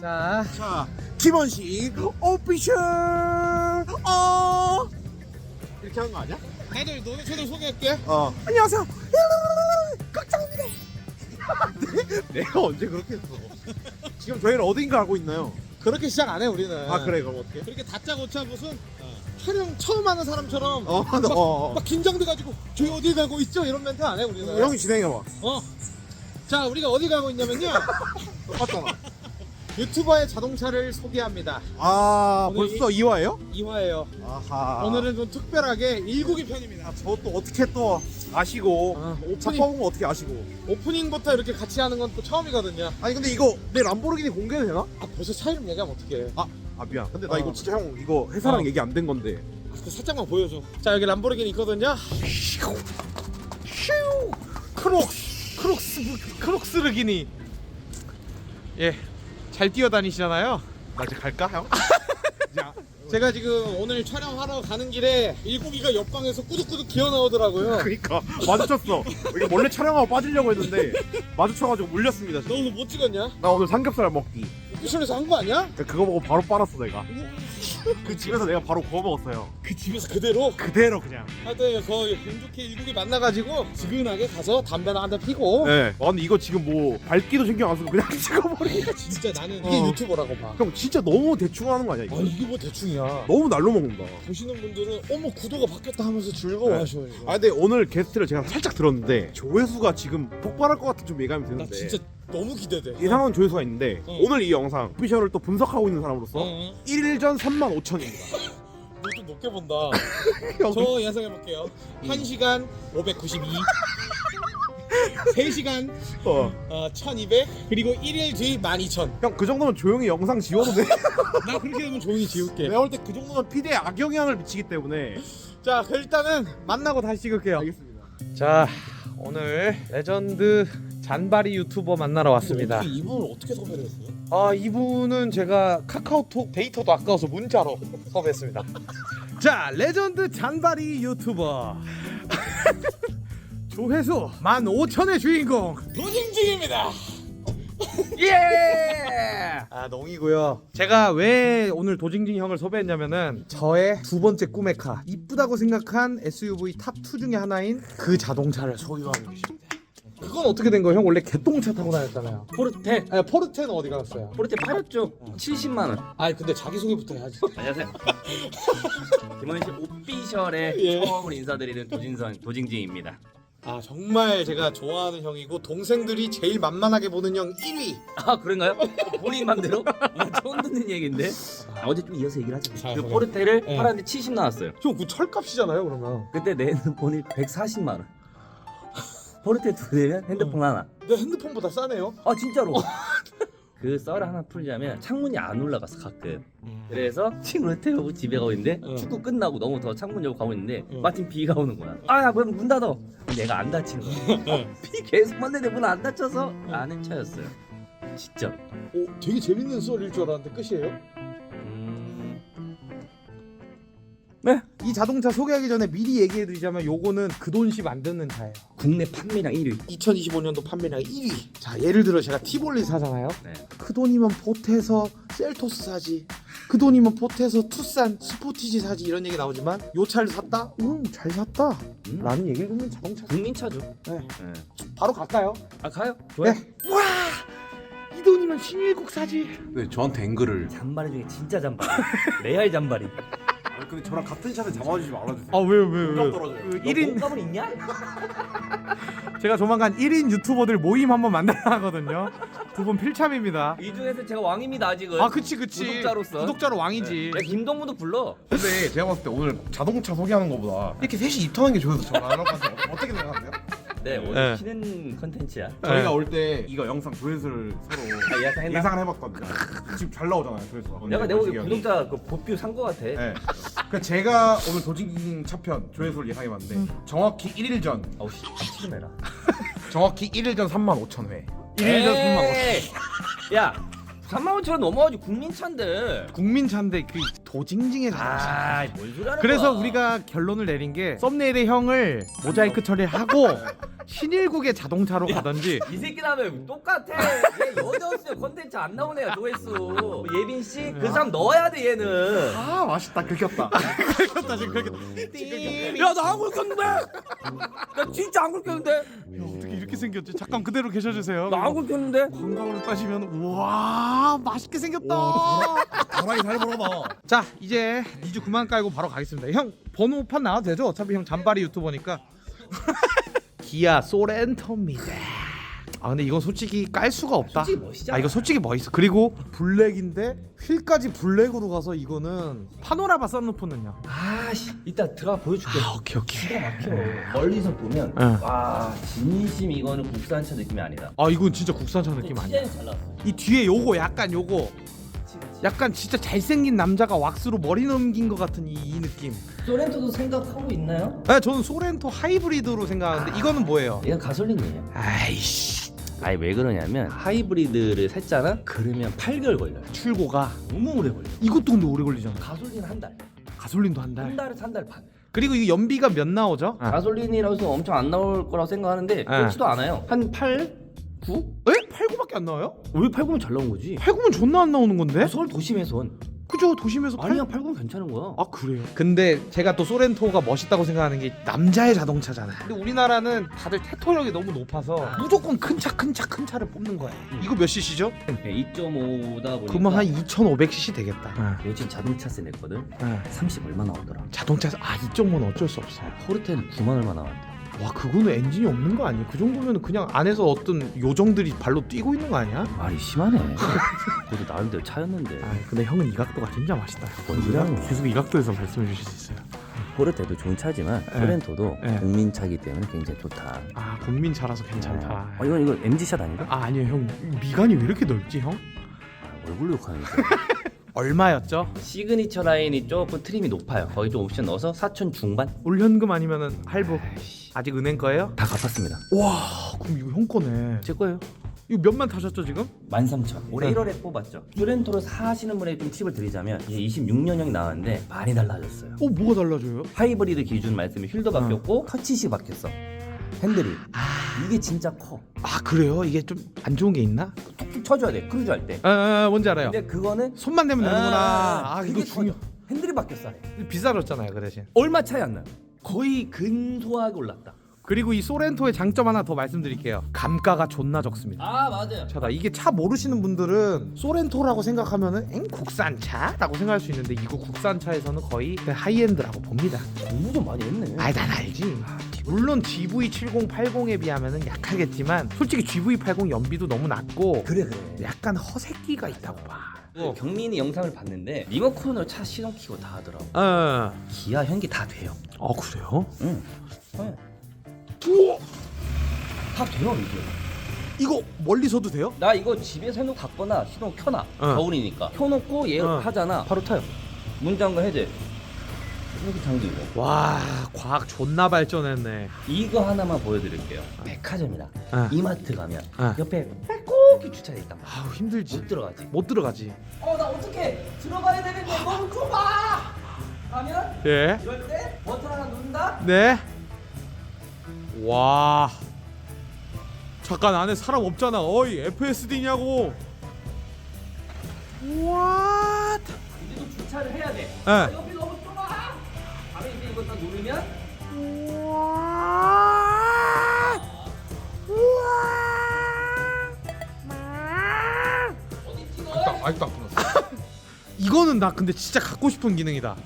자, 자, 김원식 오피셜 어 이렇게 하는 거 아니야? 다들 너네 채널 소개할게. 어. 안녕하세요. 깍짱입니다. 내가 언제 그렇게 했어? 지금 저희는 어딘가 알고 있나요? 그렇게 시작 안 해 우리는. 아 그래 그럼 어떻게? 그렇게 다짜고짜 무슨 촬영 처음 하는 사람처럼 어, 막, 어, 어. 막 긴장돼가지고 저희 어디 가고 있죠 이런 멘트 안 해 우리는. 형이 진행해봐. 어. 자 우리가 어디 가고 있냐면요 똑같잖아. 유튜버의 자동차를 소개합니다. 아 오늘 벌써 2화예요? 2화예요. 아하. 오늘은 좀 특별하게 일국이 편입니다. 저 또 어떻게 또 아시고 아, 차 오프닝 뽑은 거 어떻게 아시고? 오프닝부터 이렇게 같이 하는 건 또 처음이거든요. 아니 근데 이거 내 람보르기니 공개도 되나? 아 벌써 차 이름 얘기하면 어떡해. 아, 아 미안. 근데 나 어. 이거 진짜 형 이거 회사랑 어. 얘기 안 된 건데. 그 살짝만 보여줘. 자 여기 람보르기니 있거든요. 크록스 크록스 크록스르기니. 예, 잘 뛰어다니시잖아요. 나 이제 갈까 형? 자, 제가 지금 오늘 촬영하러 가는 길에 일국이가 옆방에서 꾸덕꾸덕 기어 나오더라고요. 그러니까 마주쳤어. 이게 몰래 촬영하고 빠지려고 했는데 마주쳐가지고 물렸습니다. 너 오늘 못 찍었냐? 나 오늘 삼겹살 먹기. 오피셜에서 한 거 아니야? 그거 보고 바로 빨았어 내가. 그 집에서 내가 바로 구워 먹었어요. 그 집에서 그대로. 그대로 그냥. 하여튼 거의 운 좋게 일국이 만나가지고 지근하게 가서 담배나 한 대 피고. 네. 아 근데 이거 지금 뭐 밝기도 신경 안 쓰고 그냥 찍어버리. 아, 진짜 나는 이게 어. 유튜버라고 봐. 형 진짜 너무 대충 하는 거 아니야 아 이거? 이게 뭐 대충이야. 너무 날로 먹는다. 보시는 분들은 어머 구도가 바뀌었다 하면서 즐거워하셔요. 이거. 아 근데 오늘 게스트를 제가 살짝 들었는데 조회수가 지금 폭발할 것 같은 좀 예감이 나 드는데 진짜 너무 기대돼. 예상한 조회수가 있는데 어. 오늘 이 영상 오피셜을 또 분석하고 있는 사람으로서 어, 1일 전 3만 5천입니다. 너좀 높게 본다. 저 예상해 볼게요. 1시간 592. 3시간 어. 어, 1200 그리고 1일 뒤 12000. 형그 정도면 조용히 영상 지워도 돼. 나 그렇게 되면 조용히 지울게. 내가 볼 때 그 정도면 피드에 악영향을 미치기 때문에 자, 그 일단은 만나고 다시 찍을게요. 알겠습니다. 자, 오늘 레전드 잔바리 유튜버 만나러 왔습니다. 이분을 어떻게 섭외를 했어요? 아, 이분은 제가 카카오톡 데이터도 아까워서 문자로 섭외했습니다. 자, 레전드 잔바리 유튜버. 조회수 15,000의 주인공 노진 중입니다. 예! 아 농이고요. 제가 왜 오늘 도징징 형을 섭외했냐면은 저의 두 번째 꿈의 카 이쁘다고 생각한 SUV 탑 2 중에 하나인 그 자동차를 소유하고 계십니다. 그건 어떻게 된 거예요? 형 원래 개똥차 타고 다녔잖아요. 포르테 아니 포르테는 어디 갔어요? 포르테 팔았죠 70만 원 아니 근데 자기 소개부터 해야지. 안녕하세요 김원희 씨 오피셜에 예. 처음으로 인사드리는 도진선 도징징입니다 아 정말 제가 좋아하는 형이고 동생들이 제일 만만하게 보는 형 1위. 아 그런가요? 본인 맘대로? 아, 처음 듣는 얘기인데 아, 어제 좀 이어서 얘기를 하자 자, 그 그래. 포르테를 예. 팔았는데 70 나왔어요 형 그 철값이잖아요 그러면. 그때 내 핸드폰이 140만 원 포르테 두 대면 핸드폰 하나. 내 핸드폰보다 싸네요. 아 진짜로? 그 썰을 하나 풀자면 창문이 안 올라갔어 가끔. 그래서 친구를 태우고 집에 가고 있는데 응. 축구 끝나고 너무 더워 창문 열고 가고 있는데 응. 마침 비가 오는 거야. 아야 그럼 문 닫어 내가 안 닫히는 거야. 비 계속 맞는데 문 안 닫혀서 아는 차였어요. 진짜. 오 되게 재밌는 썰일 줄 알았는데 끝이에요? 네. 이 자동차 소개하기 전에 미리 얘기해드리자면 요거는 그안 듣는 차예요. 국내 판매량 1위 2025년도 판매량 1위. 자 예를 들어 제가 티볼리 사잖아요. 네. 그 돈이면 보태서 셀토스 사지. 그 돈이면 보태서 투싼 스포티지 사지 이런 얘기 나오지만 요 차를 샀다? 응잘 샀다. 음? 라는 얘기를 듣는 자동차. 국민차죠 네. 네. 바로 갈까요? 아 가요? 좋아요 네. 와! 이 돈이면 신일국 사지. 네, 저한테 앵글을. 잔바리 중에 진짜 잔바리 레알 잔바리 아니, 근데 저랑 같은 샷에 잡아주지 말아주세요. 아 왜요 왜요 떨어져요. 그너 1인 몸값은 있냐? 제가 조만간 1인 유튜버들 모임 한번 만들어 하거든요. 두 분 필참입니다. 이 중에서 제가 왕입니다 아직은 아 그치 그치 구독자로서. 구독자로 왕이지 네. 김동무도 불러 근데 제가 봤을 때 오늘 자동차 소개하는 것보다 이렇게 셋이 입턴하는 게 좋아서 저는 안 할 것 같 네 오늘 네. 키는 컨텐츠야 저희가 올 때 이거 영상 조회수를 서로 아, 예상했나? 예상을 해봤거든요. 지금 잘 나오잖아요 조회수가. 내가 내가 보기에 형이. 구독자 그 보뷰 산 거 같아 네. 그 제가 오늘 도징 차편 조회수를 예상해봤는데 정확히 1일 전 어우 씨 치름해라 정확히 1일 전 3만 5천 회. 1일 전 3만 5천 에이! 야 3만 5천 원 넘어가지 국민차인데. 국민차인데 그 도징징의 자동차 아뭔 소리 하는 그래서 거야. 우리가 결론을 내린 게 썸네일에 형을 모자이크 처리하고 신일국의 자동차로 가든지 이 새끼 나면 똑같아. 얘 여자 없으면 컨텐츠 안 나오네요 조회수. 예빈 씨 그 사람 넣어야 돼 얘는. 아 맛있다 긁혔다 긁혔다 지금 긁혔다 야나 안 긁혔는데. 나 진짜 안 긁혔는데. 야, 어떻게 이렇게 생겼지 잠깐 그대로 계셔주세요 나안 긁혔는데. 관광으로 따지면 우와 맛있게 생겼다 도라이 잘 물어봐. 자 이제 니주 그만 깔고 바로 가겠습니다 형 번호판 나와도 되죠? 어차피 형 잔바리 유튜버니까 기아 소렌토입니다 아 근데 이건 솔직히 깔 수가 없다 솔직히 멋있잖아. 아 이거 솔직히 멋있어 그리고 블랙인데 휠까지 블랙으로 가서 이거는 파노라마 썬루프는요 아씨 이따 들어가 보여줄게. 아 오케이 오케이 기가 막혀. 멀리서 보면 응. 와 진심 이거는 국산차 느낌이 아니다. 아 이건 진짜 국산차 느낌 아니야 디자인 잘 나왔어. 이 뒤에 요거 약간 요거. 약간 진짜 잘생긴 남자가 왁스로 머리 넘긴 것 같은 이, 이 느낌 소렌토도 생각하고 있나요? 네, 저는 소렌토 하이브리드로 생각하는데 이거는 뭐예요? 얘는 가솔린이에요. 아이씨 아니 왜 그러냐면 하이브리드를 샀잖아? 그러면 8개월 걸려요. 출고가 너무 오래 걸려. 이것도 근데 오래 걸리잖아 가솔린 한 달. 가솔린도 한 한 달 달에서 한 달 반. 그리고 이 연비가 몇 나오죠? 아. 가솔린이라고 해서 엄청 안 나올 거라고 생각하는데 그렇지도 않아요. 한 8, 9? 에? 8, 9밖에 안 나와요? 왜 8, 9면 잘 나온 거지? 8, 9면 존나 안 나오는 건데? 서울 도심에선 그죠 도심에서 8... 아니야 8, 9면 괜찮은 거야. 아 그래요? 근데 제가 또 소렌토가 멋있다고 생각하는 게 남자의 자동차잖아요 근데 우리나라는 다들 테토력이 너무 높아서 무조건 큰 차 큰 차 큰 차를 뽑는 거예요 이거 몇 cc죠? 2.5다 보니까 그러면 한 2500cc 되겠다 요즘 자동차세 냈거든. 네. 30 얼마 나오더라. 자동차 아 2.5는 어쩔 수 없어요 포르테는 9만 얼마 나왔대. 와 그거는 엔진이 없는 거 아니에요? 그 정도면 그냥 안에서 어떤 요정들이 발로 뛰고 있는 거 아니야? 말이 심하네. 그래도 나름대로 차였는데. 아 근데 형은 이 각도가 진짜 맛있다 뭔 소리 하는 거야? 계속 이 각도에서 말씀해 주실 수 있어요 포르테도 좋은 차지만 네. 소렌토도 네. 국민차기 때문에 굉장히 좋다. 아 국민 차라서 괜찮다 어, 이건 이거 MG샷 아닌가? 아 아니요 형 미간이 왜 이렇게 넓지 형? 아, 얼굴 욕하는 거. 얼마였죠? 시그니처 라인이 조금 트림이 높아요. 거기 좀 옵션 넣어서 4천 중반? 올 현금 아니면은 할부 아직 은행 거예요? 다 갚았습니다. 와 그럼 이거 형 거네 제 거예요. 이거 몇만 타셨죠 지금? 13,000. 올해 네. 1월에 뽑았죠. 소렌토를 사시는 분에게 좀 팁을 드리자면 이제 26년형이 나왔는데 많이 달라졌어요. 어 뭐가 달라져요? 하이브리드 기준 말씀에 휠도 바뀌었고 터치식 바뀌었어. 핸들이. 이게 진짜 커. 아 그래요? 이게 좀 안 좋은 게 있나? 툭툭 쳐줘야 돼. 크루즈 할 때. 아, 아 뭔지 알아요 근데 그거는 손만 대면 되는구나 아, 이거 그게 중요 커져. 핸들이 바뀌었어. 비싸졌잖아요 그 대신 얼마 차이 안 나요. 거의 근소하게 올랐다. 그리고 이 소렌토의 장점 하나 더 말씀드릴게요 감가가 존나 적습니다 아 맞아요. 차다 이게 차 모르시는 분들은 소렌토라고 생각하면은 엥 국산 차라고 생각할 수 있는데 이거 국산 차에서는 거의 그 하이엔드라고 봅니다 공부 좀 많이 했네. 아이 난 알지 물론 GV7080에 비하면은 약하겠지만 솔직히 GV80 연비도 너무 낮고 그래 그래. 약간 허세끼가 있다고 봐그 경민이 영상을 봤는데 리모컨으로 차 시동 키고 다 하더라고. 어. 기아 현기 다 돼요. 아 그래요? 응. 네. 우와 다 돼요 이게. 이거 멀리서도 돼요? 나 이거 집에서 해놓고 갔거나 시동 켜놔. 어. 겨울이니까. 켜놓고 얘 어. 하잖아. 바로 타요. 문장과 해제. 잠기고. 와 과학 존나 발전했네 이거 하나만 보여드릴게요. 백화점이나 어. 이마트 가면 어. 옆에 꼭 주차돼 있단 말이야. 아우 힘들지 못 들어가지. 못 들어가지 어 나 어떻게 들어가야 되는데 너무 좁아. 가면 예 이럴 때 버튼 하나 누른다. 네. 와. 잠깐 안에 사람 없잖아. 어이 FSD냐고. 와. 우리도 주차를 해야 돼. 예. 이거는 나 근데 진짜 갖고 싶은 기능이다.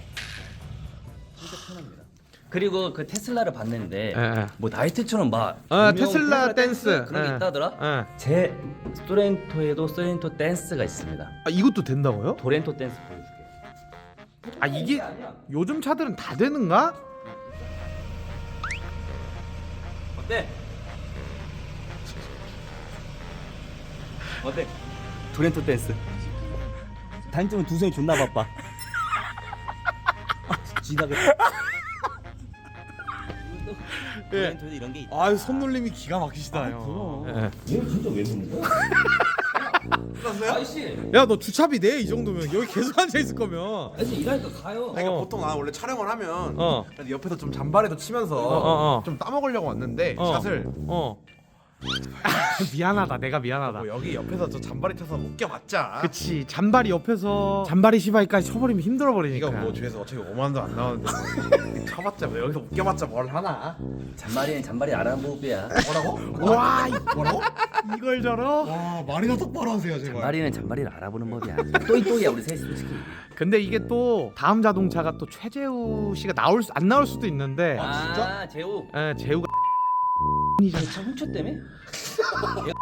진짜 편합니다. 그리고 그 테슬라를 봤는데 예, 예. 뭐 나이트처럼 막 아, 분명 테슬라 댄스. 그런 게 예. 있다더라. 예. 제 소렌토에도 소렌토 댄스가 있습니다. 아 이것도 된다고요? 도렌토 댄스 보여줄게. 아 이게 아니야. 요즘 차들은 다 되는가? 어때? 어때? 도렌토 댄스. 단점은 두 손이 존나 바빠. 지나가. 예. 도렌토에 이런 게 있다. 아 손놀림이 기가 막히시다 아. 예. 얘 진짜 왜 그러는 거야? 아저씨 야 너 주차비 내 이 정도면 여기 계속 앉아 있을 거면 아저씨 일하니까 가요 그러니까 어. 보통 나 원래 촬영을 하면 어. 옆에서 좀 잔바리도 치면서 어, 어, 어. 좀 따먹으려고 왔는데 어. 샷을 어 미안하다 내가 미안하다. 뭐 여기 옆에서 저 잔바리 쳐서 웃겨봤자. 그치 잔바리 옆에서 잔바리 시바이까지 쳐버리면 힘들어 버리니까. 이거 뭐 주에서 어차피 5만 원도 안 나오는데 쳐봤자 뭐 여기서 웃겨봤자 뭘 하나? 잔말이는 잔말이 알아보비야. 뭐라고? 와 이- 뭐라고? 이걸 저러? 와 말이나 똑바로 하세요 제발. 잔말이는 잔말이를 알아보는 법이야. 또이또이야 우리 셋이 솔직히. 근데 이게 또 다음 자동차가 또 최재우 씨가 나올 수, 안 나올 수도 있는데. 아 재우. 에, 재우가 차 훔쳤다며?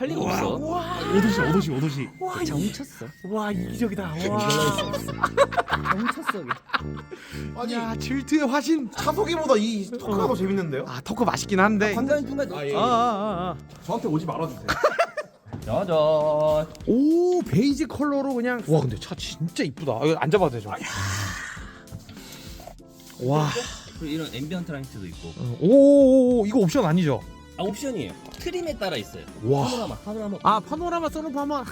할 리가 없어. 오도시 오도시 오도시. 차 훔쳤어. 와 이기적이다. 와. 차 훔쳤어 아니 야. 질투의 화신 차소기보다 이 토크가 더 재밌는데요? 아 터커 맛있긴 한데. 중간중간 아, 예. 아, 아, 아, 아. 저한테 오지 말아주세요. 짜잔 오 베이지 컬러로 그냥. 와 근데 차 진짜 이쁘다. 아, 이거 앉아봐도 되죠? 와 그리고 이런 앰비언트 라이트도 있고 오, 이거 옵션 아니죠? 아 옵션이에요 트림에 따라 있어요 와. 파노라마 파노라마 아 파노라마 써놓고 한번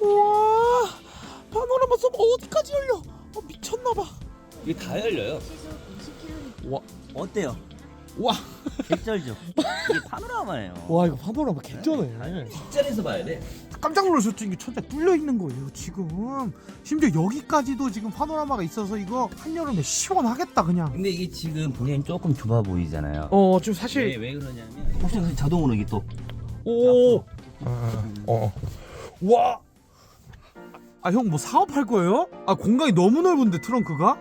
와 파노라마 써 어디까지 열려 어, 미쳤나봐 이게 다 열려요 와. 어때요? 와. 개쩔죠 이게 파노라마예요 와 이거 파노라마 개쩌네 뒷자리에서 봐야 돼 깜짝 놀랐었죠 이게 천장 뚫려 있는 거예요 지금 심지어 여기까지도 지금 파노라마가 있어서 이거 한여름에 시원하겠다 그냥 근데 이게 지금 보기엔 조금 좁아 보이잖아요 어 지금 왜, 사실 왜 그러냐면 옵션 자동으로 이게 또 오 어. 와. 아 형 뭐 사업할 거예요? 아 공간이 너무 넓은데 트렁크가?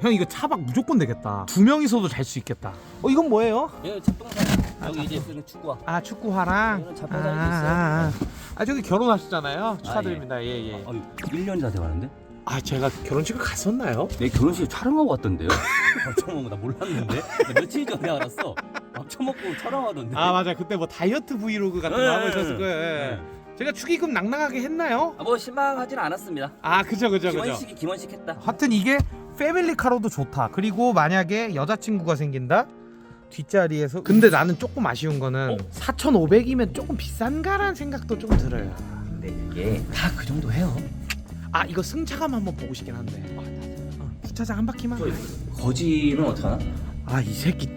형 이거 차박 무조건 되겠다. 두 명이서도 잘 수 있겠다. 어 이건 뭐예요? 여기 잡동사 여기 이제 쓰는 축구화 아 축구화랑. 이거는 아, 있어요. 아, 아. 아 저기 결혼하셨잖아요. 축하드립니다. 예예. 예. 아유 1년이 다 돼가는데? 아 제가 결혼식을 갔었나요? 내 결혼식 촬영하고 왔던데요 밥처먹고 나 몰랐는데 나 며칠 전에 알았어 밥처먹고 촬영하던데 아 맞아 그때 뭐 다이어트 브이로그 같은 거 네, 하고 네, 있었을 거예요. 네. 제가 축의금 낭낭하게 했나요? 아, 뭐 실망하진 않았습니다 아 그죠 그죠 그죠. 기원식이 기원식 했다 하여튼 이게 패밀리카로도 좋다. 그리고 만약에 여자친구가 생긴다? 뒷자리에서 근데 나는 조금 아쉬운 거는 4,500이면 조금 비싼가라는 생각도 좀 들어요. 근데 이게 다 그 정도 해요 아 이거 승차감 한번 보고 싶긴 한데. 어, 주차장 한 바퀴만. 거지는 어떡하나? 아 이 새끼.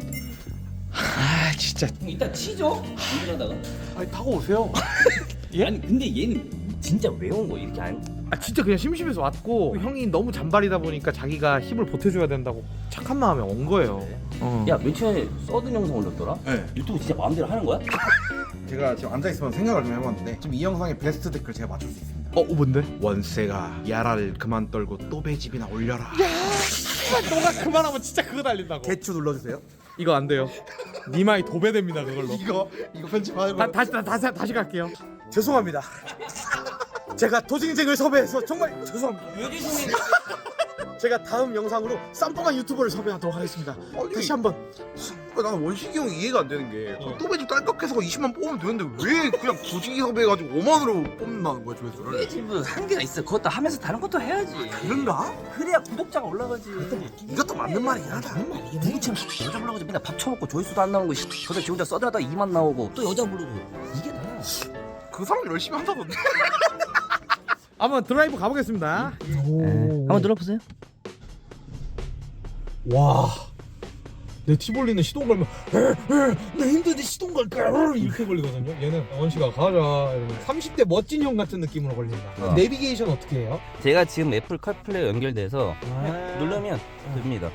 아 진짜. 이따 치죠 운전하다가 아니 타고 오세요. 예? 아니 근데 얘는 진짜 왜 온 거야 이렇게 안 아 진짜 그냥 심심해서 왔고 형이 너무 잔발이다 보니까 자기가 힘을 보태줘야 된다고 착한 마음에 온 거예요. 어. 야, 맨 처음에 서든 영상 올렸더라? 네 유튜브 진짜 마음대로 하는 거야? 제가 지금 앉아있으면 생각을 좀 해봤는데 지금 이 영상의 베스트 댓글 제가 맞출 수 있습니다 어 뭔데? 원세가 야라를 그만 떨고 또 배집이나 올려라 너가 그만하면 진짜 그거 달린다고. 개추 눌러주세요 이거 안 돼요. 니마이 도배됩니다 그걸로. 이거 이거 편집하는 다, 다시 다, 다시 다시 갈게요. 죄송합니다. 제가 도징쟁을 섭외해서 정말 죄송합니다. 유지승이 제가 다음 영상으로 쌈뽕한 유튜버를 섭외하도록 하겠습니다. 다시 한번. 나는 원식이 형이 이해가 안 되는 게또 배집 딸깍해서 20만 뽑으면 되는데 왜 그냥 부지기 섭외해가지고 5만으로 뽑는다는 거야 조회수를 집은 한계가 있어. 그것도 하면서 다른 것도 해야지. 그런가? 그래야 구독자가 올라가지. 이것도 맞는 말이긴 하다 누구처럼 여자 불러가지고 맨날 밥 처먹고 조회수도 안 나오는 거 저도 지 혼자 써들하다 2만 나오고 또 여자 부르고 이게 나야. 그 사람 열심히 한다던데 한번 드라이브 가보겠습니다. 한번 들어보세요. 와. 내 티볼리는 시동 걸면 나 힘든데 시동 걸까 이렇게 걸리거든요. 얘는 원씨가 가자 이러면 30대 멋진 형 같은 느낌으로 걸린다. 어. 내비게이션 어떻게 해요? 제가 지금 애플 카플레이 연결돼서 아. 누르면 됩니다.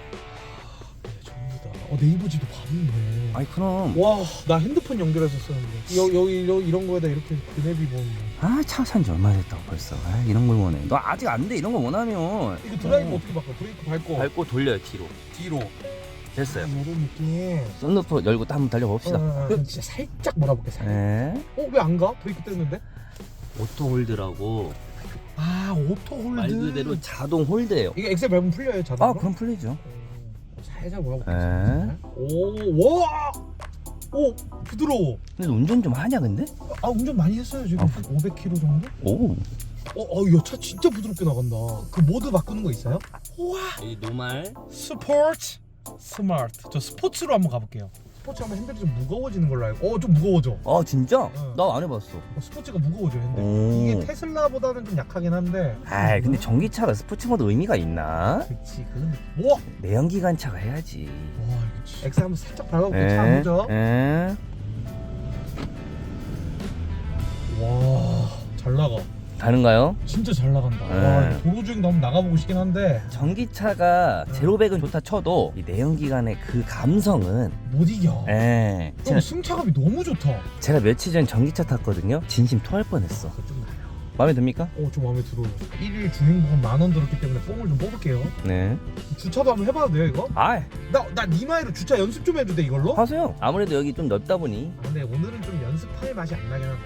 전부다. 어 네이버 지도 봤는데. 아니 그럼 와, 나 핸드폰 연결해서 쓰는데. 여, 여기 이런, 이런 거에다 이렇게 그네비 보는 아 차 산지 얼마 됐다고 벌써. 아, 이런 걸 원해. 너 아직 안 돼. 이런 거 원하면 이거 드라이브 어 떻게 바꿔? 브레이크 밟고 밟고 돌려요 뒤로. 뒤로. 됐어요. 이런 느낌. 썬루프 열고 또 한번 달려봅시다. 어, 그럼 진짜 살짝 몰아볼게 살짝. 네. 어, 왜 안 가? 브레이크 뗐는데? 오토 홀드라고 아, 오토 홀드. 말 그대로 자동 홀드예요. 이게 엑셀 밟으면 풀려요, 자동으로? 아 그럼 풀리죠. 어, 살짝 몰아볼게. 네. 오, 와! 오, 부드러워. 근데 운전 좀 하냐 근데? 아, 운전 많이 했어요, 지금. 아. 500km 정도? 오. 어, 어, 차 진짜 부드럽게 나간다. 그 모드 바꾸는 거 있어요? 우와! 이 노말 스포츠 스마트 저 스포츠로 한번 가볼게요 스포츠 하면 핸들이 좀 무거워지는 걸로 알고. 어, 좀 무거워져. 아 진짜? 응. 나 안 해봤어. 어, 스포츠가 무거워져 핸들. 오. 이게 테슬라보다는 좀 약하긴 한데. 아 근데 전기차가 스포츠 모드 의미가 있나? 그치. 그건 와, 내연기관차가 해야지. 와, 엑셀 한번 살짝 밟아볼게. 차 에? 보죠. 에? 와, 잘 나가. 다른가요? 진짜 잘 나간다. 네. 와, 이거 도로 주행 너무 나가보고 싶긴 한데 전기차가 제로백은 좋다 쳐도 이 내연기관의 그 감성은 못 이겨. 에형 제가, 승차감이 너무 좋다. 제가 며칠 전 전기차 탔거든요 진심 토할 뻔했어 그거 좀. 마음에 듭니까? 어, 좀 마음에 들어요. 1일 주행보험 만원 들었기 때문에 뽕을 좀 뽑을게요. 네 주차도 한번 해봐도 돼요, 이거? 아 나, 나 니마이로 주차 연습 좀 해도 돼, 이걸로? 하세요 아무래도 여기 좀 넓다 보니 아, 근데 오늘은 좀 연습할 맛이 안 나긴 한다.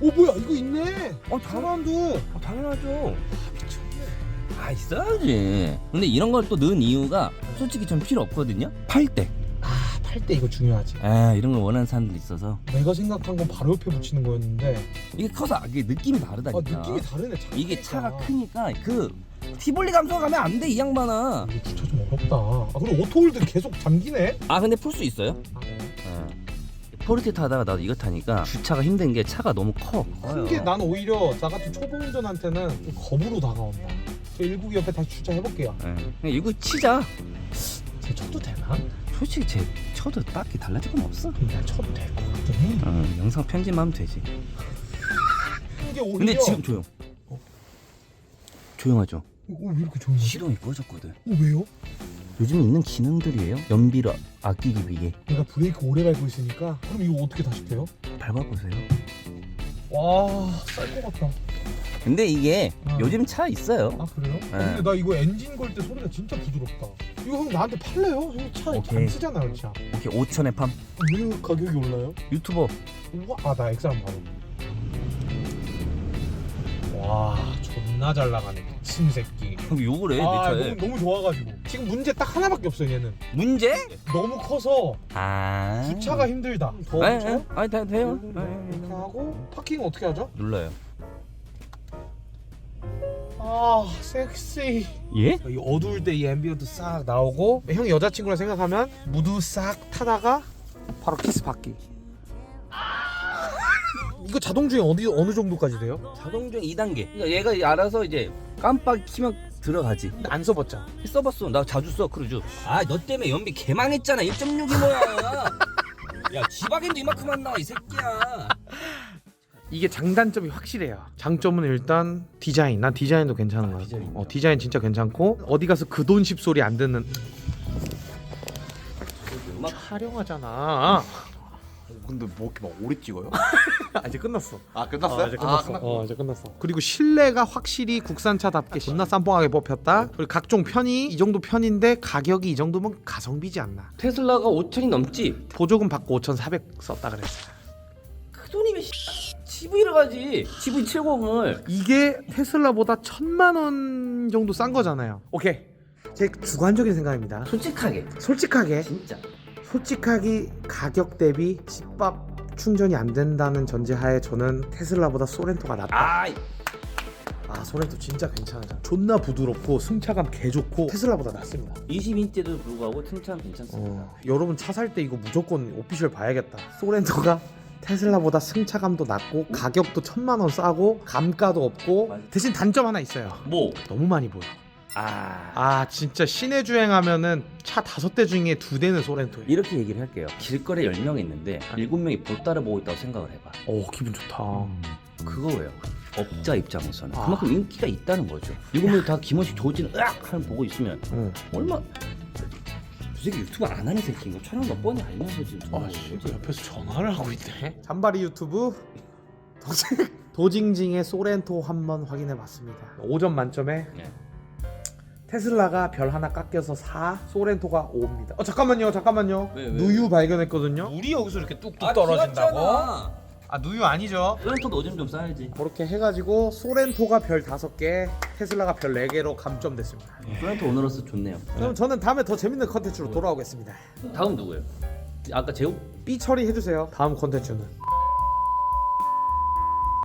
오, 뭐야, 이거 있네! 어 사람도! 아, 당연하죠 아 있어야지 근데 이런 걸 또 넣은 이유가 솔직히 전 필요 없거든요 팔 때 아, 팔때 이거 중요하지. 아 이런 걸 원하는 사람들 있어서 내가 생각한 건 바로 옆에 붙이는 거였는데 이게 커서 이게 느낌이 아, 다르다니까 느낌이 다르네. 차가 이게. 차가 크니까 그 티볼리 감성 가면 안 돼 이 양반아 이거 주차 좀 어렵다. 아, 그리고 오토홀드 계속 잠기네? 아 근데 풀 수 있어요? 아, 네. 포르테 타다가 나도 이거 타니까 주차가 힘든 게 차가 너무 커. 큰 게 난 오히려 나 같은 초보 운전한테는 좀 겁으로 다가온다. 저 1국이 옆에 다시 주차해볼게요. 예. 그냥 이거 치자. 제 쳐도 되나? 솔직히 제 쳐도 딱히 달라질 건 없어. 난 쳐도 될 것 같긴 해. 어, 영상 편집하면 되지. 이게 오히려 근데 지금 조용. 어. 조용하죠. 어, 왜 이렇게 조용하지? 시동이 꺼졌거든. 어, 왜요? 요즘 있는 기능들이에요. 연비를 아끼기 위해 내가 브레이크 오래 밟고 있으니까 그럼 이거 어떻게 다시 펴요? 밟아보세요. 와, 쌀것 같다. 근데 이게 어. 요즘 차 있어요. 아 그래요? 아, 네. 근데 나 이거 엔진 걸 때 소리가 진짜 부드럽다. 이거 형 나한테 팔래요? 형차안 오케이. 쓰잖아요, 차. 오케이 5천에 팜. 왜 가격이 올라요? 유튜버. 우와, 아, 나 엑셀 한번 봐봐. 와, 존나 잘 나가네. 미친 새끼. 형 욕을 해, 내 아, 차에. 너무, 너무 좋아가지고. 지금 문제 딱 하나밖에 없어요, 얘는. 문제? 너무 커서 아. 주차가 힘들다. 더 아니 다 돼요. 에, 이렇게 하고 파킹 어떻게 하죠? 눌러요. 아, 섹시. 예? 이 어두울 때 이 앰비언트 싹 나오고 형이 여자친구라 생각하면 무드 싹 타다가 바로 키스 받기 이거 자동 주행 어디 어느 정도까지 돼요? 자동주행 2단계. 그러니까 얘가 알아서 이제 깜빡 키면 들어가지. 안 써봤죠? 써봤어. 나 자주 써 크루즈. 아 너 때문에 연비 개망했잖아. 1.6이 뭐야? 야 지박엔도 이만큼 안 나와 이 새끼야. 이게 장단점이 확실해요. 장점은 일단 디자인. 난 디자인도 괜찮은 거 같고. 디자인. 어, 디자인 진짜 괜찮고 어디 가서 그 돈 십 소리 안 듣는. 음악 촬영하잖아. 근데 뭐 이렇게 막 오래 찍어요? 아, 이제 끝났어. 아 끝났어요? 어, 이제 끝났어. 어, 이제 끝났어. 그리고 실내가 확실히 국산차답게 존나 쌈뽕하게 뽑혔다. 그리고 각종 편의 이 정도 편인데 가격이 이 정도면 가성비지 않나. 테슬라가 5천이 넘지. 보조금 받고 5,400 썼다 그랬어. 그 돈이면 GV를 가지. GV 70을. 이게 테슬라보다 천만 원 정도 싼 거잖아요. 오케이. 제 주관적인 생각입니다. 솔직하게. 솔직하게 진짜. 솔직하게 가격 대비 집밥 충전이 안 된다는 전제하에 저는 테슬라보다 소렌토가 낫다. 아 아 소렌토 진짜 괜찮아. 존나 부드럽고 승차감 개 좋고 테슬라보다 낫습니다. 20인치도 불구하고 튼참 괜찮습니다. 어, 여러분 차 살 때 이거 무조건 오피셜 봐야겠다. 소렌토가 테슬라보다 승차감도 낮고 가격도 천만 원 싸고 감가도 없고. 대신 단점 하나 있어요. 뭐? 너무 많이 보여. 아. 아 진짜 시내 주행하면은 차 다섯 대 중에 두 대는 소렌토예요. 이렇게 얘기를 할게요. 길거리에 10명 있는데 7명이 보따라 보고 있다고 생각을 해봐. 오 기분 좋다. 그거예요. 업자 입장에서는 아. 그만큼 인기가 있다는 거죠. 이거면 다 김원식 조진 으악 하면 보고 있으면 응. 얼마 저 새끼 유튜브 안 하는 새끼인 거 촬영 몇 번이 알면서 지금 전화 아씨 오지. 옆에서 전화를 하고 있네. 잔바리 유튜브 도징 도징징의 소렌토 한번 확인해봤습니다. 5점 만점에 네. 테슬라가 별 하나 깎여서 4, 소렌토가 5입니다. 어 잠깐만요, 잠깐만요. 왜, 왜, 누유 발견했거든요. 물이 여기서 이렇게 뚝뚝 아 누유 아니죠? 소렌토도 오줌 좀 싸야지. 그렇게 해가지고 소렌토가 별 5개, 테슬라가 별 4개로 감점됐습니다. 소렌토 오너로서 좋네요. 그럼 저는 다음에 더 재밌는 컨텐츠로 돌아오겠습니다. 다음 누구예요? 아까 제우 삐 처리해주세요. 다음 컨텐츠는.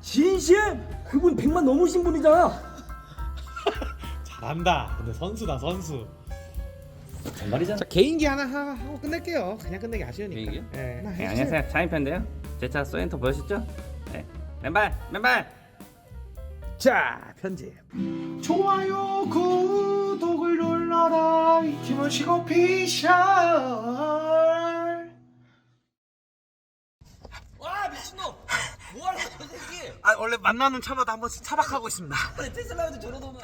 진심 그분 100만 넘으신 분이잖아. 잘한다. 근데 선수다 선수. 정말이잖아. 자 개인기 하나 하- 하고 끝낼게요. 그냥 끝내기 아쉬우니까. 개인기요? 예. 하나 네, 해주세요. 안녕하세요. 차인편인데요. 제차 소엔터 보셨죠? 네. 맨발 맨발. 자 편집. 좋아요 구독을 눌러라 김원식 오피셜. 와 미친놈. 뭐하는 거야 저 새끼. 아 원래 만나는 차마다 한 번씩 차박하고 있습니다. 테슬라한테 저러다 오면.